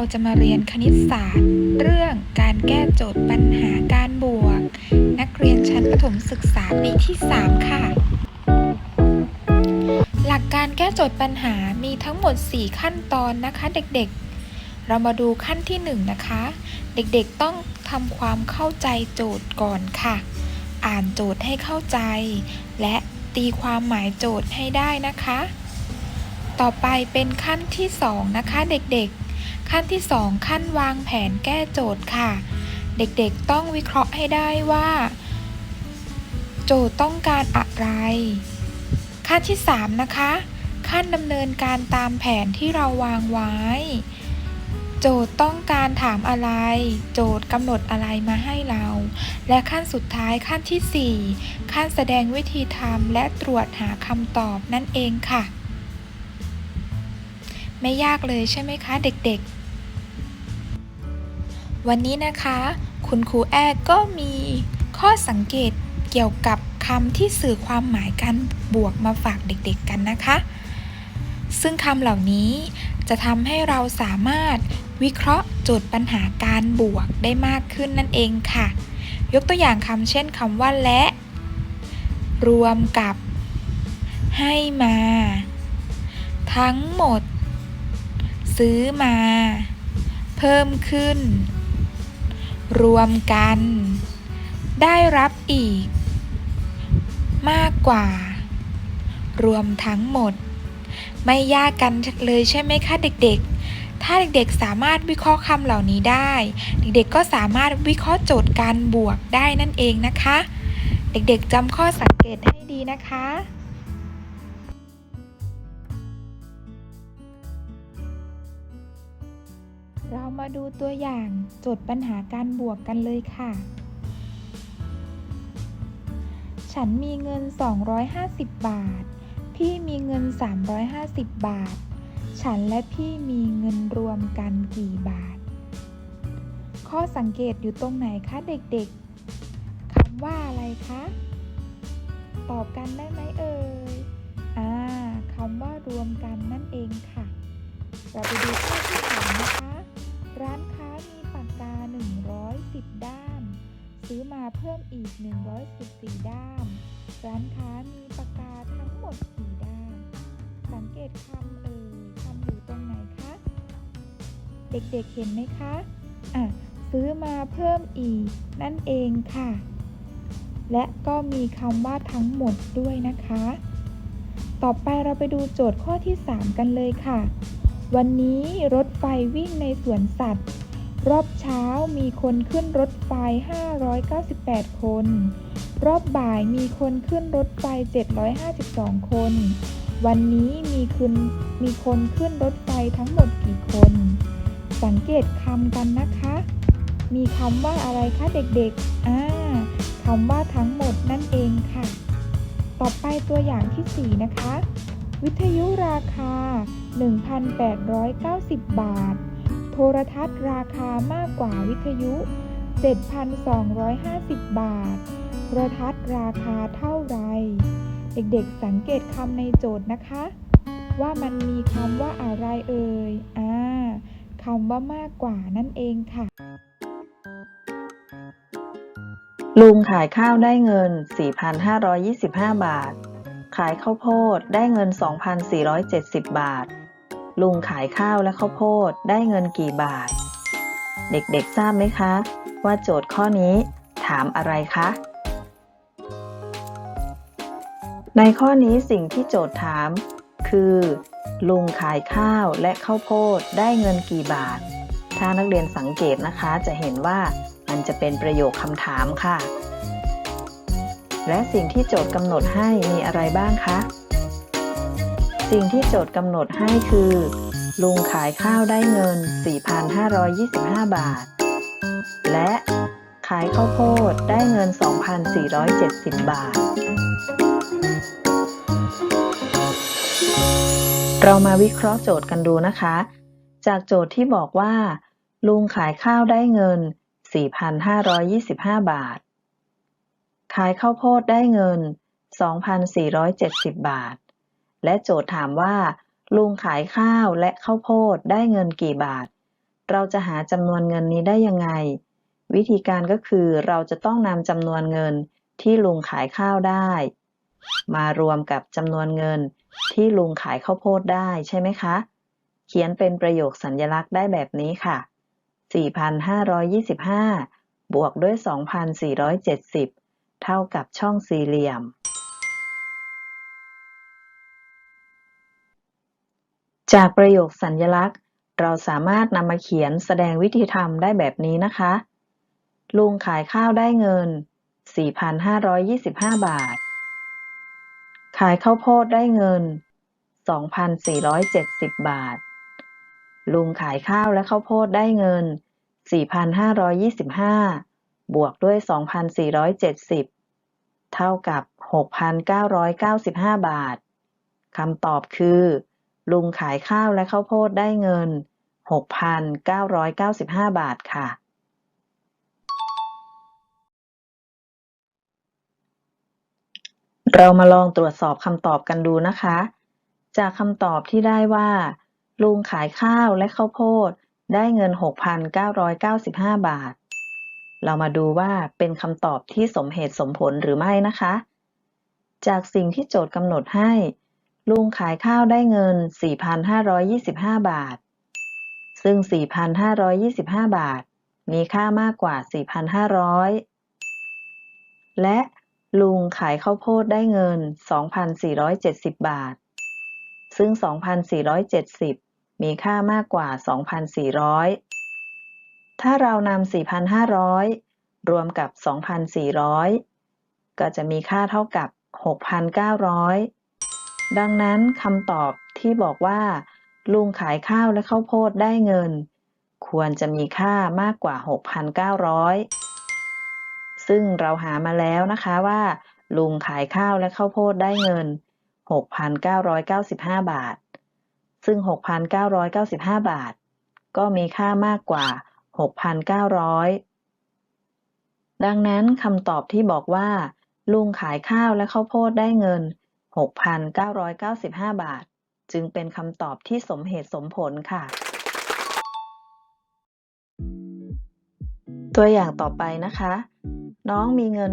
เราจะมาเรียนคณิตศาสตร์ เรื่องการแก้โจทย์ปัญหาการบวก นักเรียนชั้นประถมศึกษาปีที่ 3 ค่ะ หลักการแก้โจทย์ปัญหามีทั้งหมด 4 ขั้นตอนนะคะ เด็กๆ เรามาดูขั้นที่ 1 นะคะ เด็กๆต้องทำความเข้าใจโจทย์ก่อนค่ะ อ่านโจทย์ให้เข้าใจ และตีความหมายโจทย์ให้ได้นะคะ ต่อไปเป็นขั้นที่ 2 นะคะเด็กๆ ขั้นที่ 2 ขั้นวางแผนแก้โจทย์ค่ะ เด็กๆต้องวิเคราะห์ให้ได้ว่า โจทย์ต้องการอะไร ขั้นที่ 3 นะคะ ขั้นดำเนินการตามแผนที่เราวางไว้ โจทย์ต้องการถามอะไร โจทย์กำหนดอะไรมาให้เรา และขั้นสุดท้ายขั้นทีสี่4 ขั้นแสดงวิธีทำและตรวจหาคำตอบนั่นเองค่ะไม่ยากเลยใช่ไหมคะเด็กๆ วันนี้นะคะ คุณครูแอดก็มีข้อสังเกตเกี่ยวกับคำที่สื่อความหมายการบวกมาฝากเด็กๆกันนะคะ ซึ่งคำเหล่านี้จะทำให้เราสามารถวิเคราะห์โจทย์ปัญหาการบวกได้มากขึ้นนั่นเองค่ะ ยกตัวอย่างคำเช่นคำว่าและ รวมกับ ให้มา ทั้งหมด ซื้อมา เพิ่มขึ้น รวมกัน ได้รับอีก มากกว่า รวมทั้งหมด ไม่ยากกันเลยใช่ไหมคะเด็กๆ ถ้าเด็กๆสามารถวิเคราะห์คำเหล่านี้ได้ เด็กๆก็สามารถวิเคราะห์โจทย์การบวกได้นั่นเองนะคะ เด็กๆจำข้อสังเกตให้ดีนะคะ เรามาดูตัวอย่างโจทย์ปัญหาการบวกกันเลยค่ะ ฉันมีเงิน 250 บาท พี่มีเงิน 350 บาท ฉันและพี่มีเงินรวมกันกี่บาท ข้อสังเกตอยู่ตรงไหนคะเด็กๆคำว่าอะไรคะ ตอบกันได้ไหมเอ่ย อ่าคำว่ารวมกันนั่นเองค่ะ เราไปดูข้อที่สองนะคะ ร้านค้ามีปากกา 110 ด้าม ซื้อมาเพิ่มอีก 114 ด้าม ร้านค้ามีปากกาทั้งหมดกี่ด้าม สังเกตคำเอ่ยคำอยู่ตรงไหนคะ เด็กๆเห็นไหมคะอะซื้อมาเพิ่มอีก นั่นเองค่ะ และก็มีคำว่าทั้งหมดด้วยนะคะ ต่อไปเราไปดูโจทย์ข้อที่ 3 กันเลยค่ะ วันนี้รถไฟวิ่งในสวนสัตว์ รอบเช้ามีคนขึ้นรถไฟ 598 คน รอบบ่ายมีคนขึ้นรถไฟ 752 คน วันนี้มีคนมีคนขึ้นรถไฟทั้งหมดกี่คน สังเกตคำกันนะคะ มีคำว่าอะไรคะเด็กๆ อ่าคำว่าทั้งหมดนั่นเองค่ะ ต่อไปตัวอย่างที่ 4 นะคะ วิทยุราคา 1,890 บาท โทรทัศน์ราคามากกว่าวิทยุ 7,250 บาท โทรทัศน์ราคาเท่าไร เด็กๆสังเกตคำในโจทย์นะคะ ว่ามันมีคำว่าอะไรเอ่ย อ่าคำว่ามากกว่านั่นเองค่ะ ลุงขายข้าวได้เงิน 4,525 บาท ขายข้าวโพดได้เงิน 2,470 บาท ลุงขายข้าวและข้าวโพดได้เงินกี่บาท เด็กๆทราบไหมคะ ว่าโจทย์ข้อนี้ถามอะไรคะ ในข้อนี้สิ่งที่โจทย์ถาม คือ ลุงขายข้าวและข้าวโพดได้เงินกี่บาท ถ้านักเรียนสังเกตนะคะจะเห็นว่ามันจะเป็นประโยคคำถามค่ะ และสิ่งที่โจทย์กำหนดให้มีอะไรบ้างคะ สิ่งที่โจทย์กำหนดให้คือ ลุงขายข้าวได้เงิน 4,525 บาท และขายข้าวโพดได้เงิน 2,470 บาท เรามาวิเคราะห์โจทย์กันดูนะคะ จากโจทย์ที่บอกว่า ลุงขายข้าวได้เงิน 4,525 บาท ขายข้าวโพดได้เงิน 2,470 บาท และโจทย์ถามว่า ลุงขายข้าวและข้าวโพดได้เงินกี่บาท เราจะหาจำนวนเงินนี้ได้ยังไง วิธีการก็คือเราจะต้องนำจำนวนเงินที่ลุงขายข้าวได้ มารวมกับจำนวนเงินที่ลุงขายข้าวโพดได้ใช่ไหมคะ เขียนเป็นประโยคสัญญลักษณ์ได้แบบนี้ค่ะ 4,525 บวกด้วย 2,470 เท่ากับช่องสี่เหลี่ยม จากประโยคสัญญลักษณ์ เราสามารถนำมาเขียนแสดงวิธีทำได้แบบนี้นะคะ ลุงขายข้าวได้เงิน 4,525 บาท ขายข้าวโพดได้เงิน 2,470 บาท ลุงขายข้าวและข้าวโพดได้เงิน 4,525 บวกด้วย 2,470 เท่ากับ 6,995 บาท คำตอบคือ ลุงขายข้าวและข้าวโพดได้เงิน 6,995 บาทค่ะ เรามาลองตรวจสอบคำตอบกันดูนะคะ จากคำตอบที่ได้ว่า ลุงขายข้าวและข้าวโพดได้เงิน 6,995 บาท เรามาดูว่าเป็นคำตอบที่สมเหตุสมผลหรือไม่นะคะ จากสิ่งที่โจทย์กำหนดให้ ลุงขายข้าวได้เงิน 4,525 บาท ซึ่ง 4,525 บาท มีค่ามากกว่า 4,500 และลุงขายข้าวโพดได้เงิน 2,470 บาท ซึ่ง 2,470 มีค่ามากกว่า 2,400 ถ้าเรานำ 4,500 รวมกับ 2,400 ก็จะมีค่าเท่ากับ 6,900 ดังนั้นคำตอบที่บอกว่า ลุงขายข้าวและข้าวโพดได้เงิน ควรจะมีค่ามากกว่า 6,900 ซึ่งเราหามาแล้วนะคะว่า ลุงขายข้าวและข้าวโพดได้เงิน 6,995 บาท ซึ่ง 6,995 บาท ก็มีค่ามากกว่า 6,900 ดังนั้นคำตอบที่บอกว่า ลุงขายข้าวและข้าวโพดได้เงิน 6,995 บาท จึงเป็นคำตอบที่สมเหตุสมผลค่ะ ตัวอย่างต่อไปนะคะ น้องมีเงิน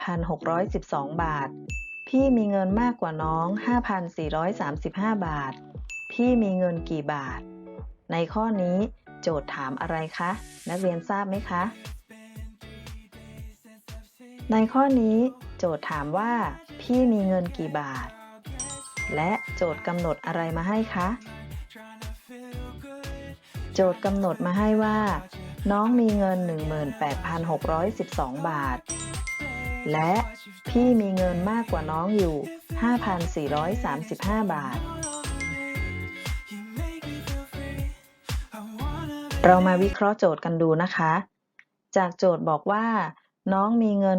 18,612 บาท พี่มีเงินมากกว่าน้อง 5,435 บาท พี่มีเงินกี่บาท ในข้อนี้ โจทย์ถามอะไรคะ นักเรียนทราบไหมคะ ในข้อนี้โจทย์ถามว่า พี่มีเงินกี่บาท และโจทย์กำหนดอะไรมาให้คะ โจทย์กำหนดมาให้ว่า น้องมีเงิน 18,612 บาท และพี่มีเงินมากกว่าน้องอยู่ 5,435 บาท เรามาวิเคราะห์โจทย์กันดูนะคะ จากโจทย์บอกว่า น้องมีเงิน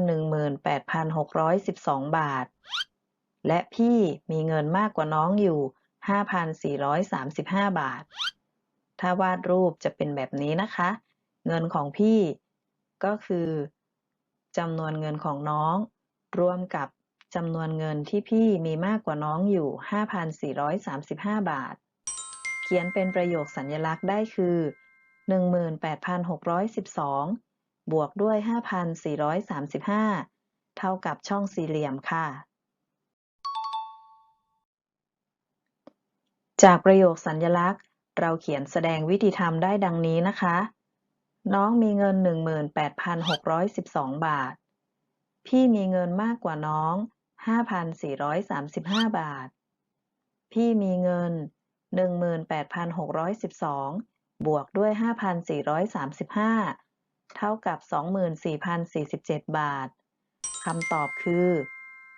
18,612 บาท และพี่มีเงินมากกว่าน้องอยู่ 5,435 บาท ถ้าวาดรูปจะเป็นแบบนี้นะคะ เงินของพี่ก็คือจำนวนเงินของน้อง รวมกับจำนวนเงินที่พี่มีมากกว่าน้องอยู่ 5,435 บาท เขียนเป็นประโยคสัญลักษณ์ได้คือ 18,612 บวกด้วย 5,435 เท่ากับช่องสี่เหลี่ยมค่ะ จากประโยคสัญญลักษณ์ เราเขียนแสดงวิธีทำได้ดังนี้นะคะ น้องมีเงิน 18,612 บาท พี่มีเงินมากกว่าน้อง 5,435 บาท พี่มีเงิน 18,612 บวกด้วย 5,435 เท่ากับ 24,047 บาท คำตอบคือ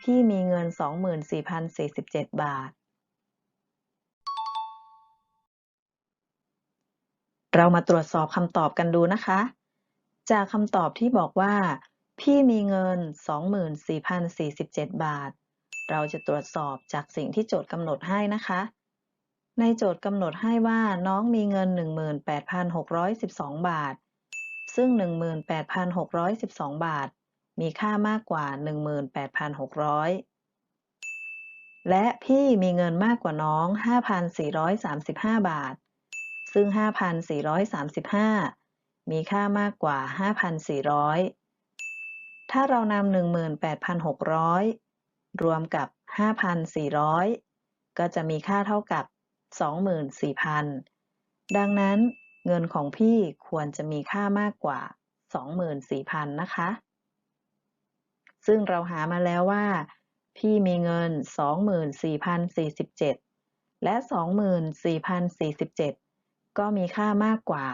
พี่มีเงิน 24,047 บาท เรามาตรวจสอบคำตอบกันดูนะคะ จากคำตอบที่บอกว่า พี่มีเงิน 24,047 บาท เราจะตรวจสอบจากสิ่งที่โจทย์กำหนดให้นะคะ ในโจทย์กำหนดให้ว่าน้องมีเงิน 18,612 บาท ซึ่ง 18,612 บาท มีค่ามากกว่า 18,600 และพี่มีเงินมากกว่าน้อง 5,435 บาท ซึ่ง 5,435 มีค่ามากกว่า 5,400 ถ้าเรานำ18,600 รวมกับ 5,400 ก็จะมีค่าเท่ากับ 24,000 ดังนั้นเงินของพี่ควรจะมีค่ามากกว่า 24,000 นะคะ ซึ่งเราหามาแล้วว่า พี่มีเงิน 24,047 และ 24,047 ก็มีค่ามากกว่า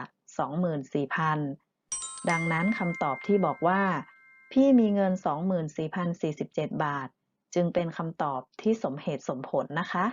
24,000 ดังนั้นคำตอบที่บอกว่า พี่มีเงิน 24,047 บาท จึงเป็นคำตอบที่สมเหตุสมผลนะคะ